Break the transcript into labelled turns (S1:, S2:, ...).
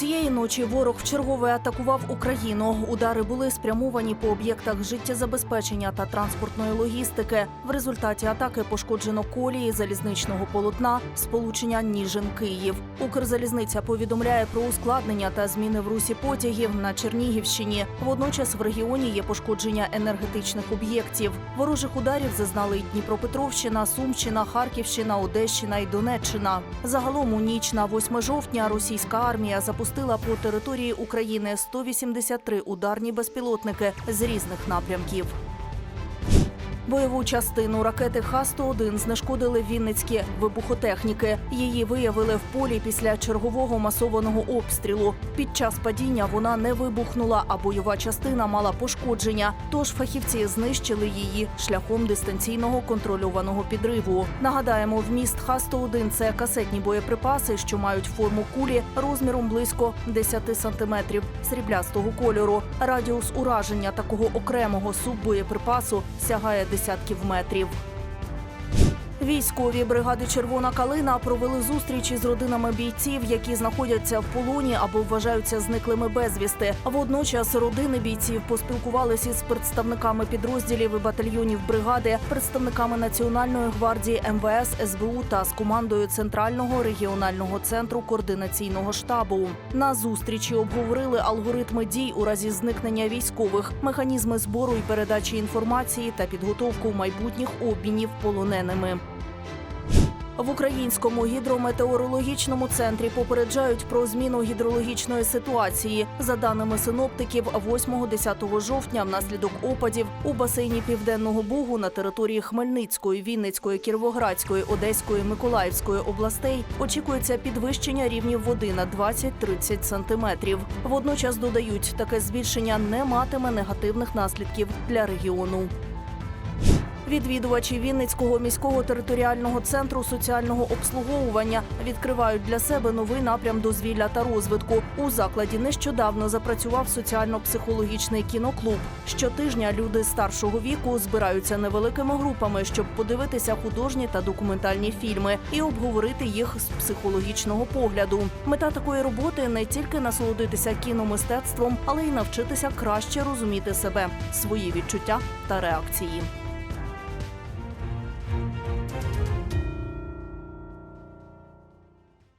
S1: Цієї ночі ворог вчергове атакував Україну. Удари були спрямовані по об'єктах життєзабезпечення та транспортної логістики. В результаті атаки пошкоджено колії залізничного полотна сполучення Ніжин Київ. Укрзалізниця повідомляє про ускладнення та зміни в русі потягів на Чернігівщині. Водночас в регіоні є пошкодження енергетичних об'єктів. Ворожих ударів зазнали й Дніпропетровщина, Сумщина, Харківщина, Одещина і Донеччина. Загалом у ніч на 8 жовтня російська армія запустила по території України 183 ударні безпілотники з різних напрямків. Бойову частину ракети Х-101 знешкодили вінницькі вибухотехніки. Її виявили в полі після чергового масованого обстрілу. Під час падіння вона не вибухнула, а бойова частина мала пошкодження. Тож фахівці знищили її шляхом дистанційного контрольованого підриву. Нагадаємо, вміст Х-101 – це касетні боєприпаси, що мають форму кулі розміром близько 10 сантиметрів сріблястого кольору. Радіус ураження такого окремого суббоєприпасу сягає десятків метрів. Військові бригади Червона калина провели зустрічі з родинами бійців, які знаходяться в полоні або вважаються зниклими безвісти. Водночас родини бійців поспілкувалися з представниками підрозділів і батальйонів бригади, представниками Національної гвардії МВС, СБУ та з командою Центрального регіонального центру координаційного штабу. На зустрічі обговорили алгоритми дій у разі зникнення військових, механізми збору і передачі інформації та підготовку майбутніх обмінів полоненими. В українському гідрометеорологічному центрі попереджають про зміну гідрологічної ситуації. За даними синоптиків, 8-10 жовтня внаслідок опадів у басейні Південного Бугу на території Хмельницької, Вінницької, Кіровоградської, Одеської, Миколаївської областей очікується підвищення рівнів води на 20-30 сантиметрів. Водночас додають, таке збільшення не матиме негативних наслідків для регіону. Відвідувачі Вінницького міського територіального центру соціального обслуговування відкривають для себе новий напрям дозвілля та розвитку. У закладі нещодавно запрацював соціально-психологічний кіноклуб. Щотижня люди старшого віку збираються невеликими групами, щоб подивитися художні та документальні фільми і обговорити їх з психологічного погляду. Мета такої роботи не тільки насолодитися кіномистецтвом, але й навчитися краще розуміти себе, свої відчуття та реакції.